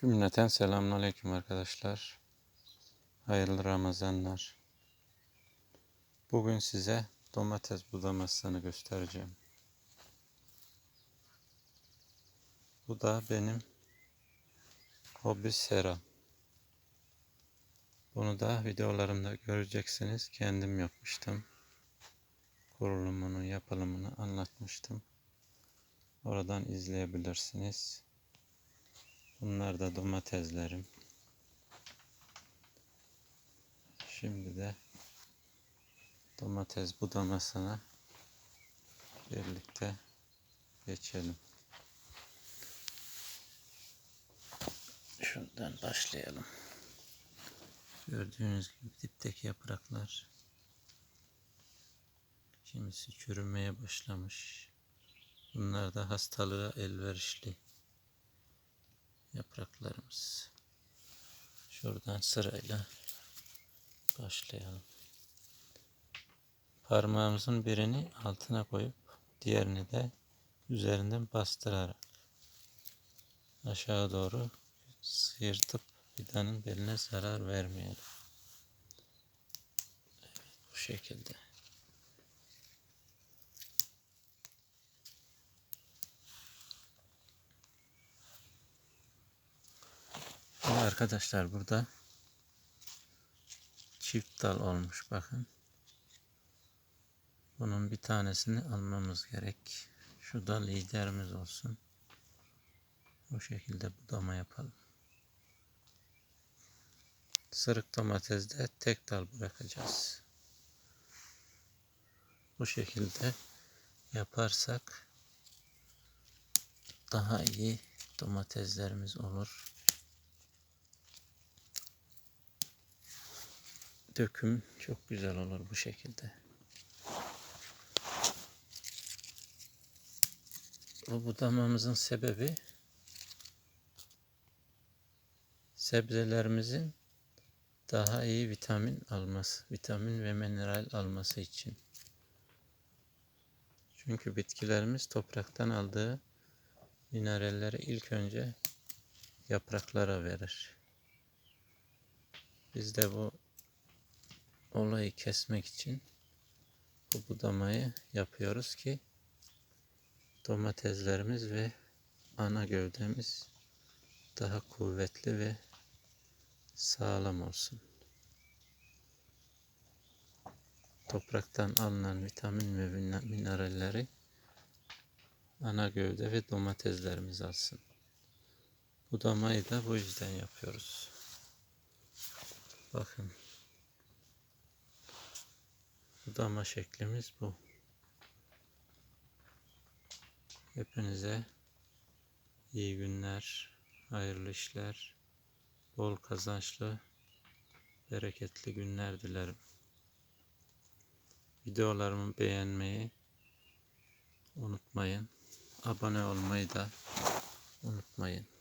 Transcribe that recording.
Cümleten selamünaleyküm arkadaşlar. Hayırlı Ramazanlar. Bugün size domates budamasını göstereceğim. Bu da benim hobi seram. Bunu da videolarımda göreceksiniz. Kendim yapmıştım. Kurulumunu, yapılımını anlatmıştım. Oradan izleyebilirsiniz. Bunlar da domateslerim. Şimdi de domates budamasına birlikte geçelim. Şundan başlayalım. Gördüğünüz gibi dipteki yapraklar kimisi çürümeye başlamış. Bunlar da hastalığa elverişli yapraklarımız. Şuradan sırayla başlayalım. Parmağımızın birini altına koyup diğerini de üzerinden bastırarak aşağı doğru sıyırtıp fidanın beline zarar vermeyelim. Evet, bu şekilde. Şimdi arkadaşlar burada çift dal olmuş bakın. Bunun bir tanesini almamız gerek. Şu da liderimiz olsun. Bu şekilde budama yapalım. Sırık domatesde tek dal bırakacağız. Bu şekilde yaparsak daha iyi domateslerimiz olur. Döküm çok güzel olur bu şekilde. Bu budamamızın sebebi sebzelerimizin daha iyi vitamin alması, vitamin ve mineral alması için. Çünkü bitkilerimiz topraktan aldığı mineralleri ilk önce yapraklara verir. Biz de bu olayı kesmek için bu budamayı yapıyoruz ki domateslerimiz ve ana gövdemiz daha kuvvetli ve sağlam olsun. Topraktan alınan vitamin ve mineralleri ana gövde ve domateslerimiz alsın. Budamayı da bu yüzden yapıyoruz. Bakın. Budama şeklimiz bu. Hepinize iyi günler, hayırlı işler, bol kazançlı, bereketli günler dilerim. Videolarımı beğenmeyi unutmayın. Abone olmayı da unutmayın.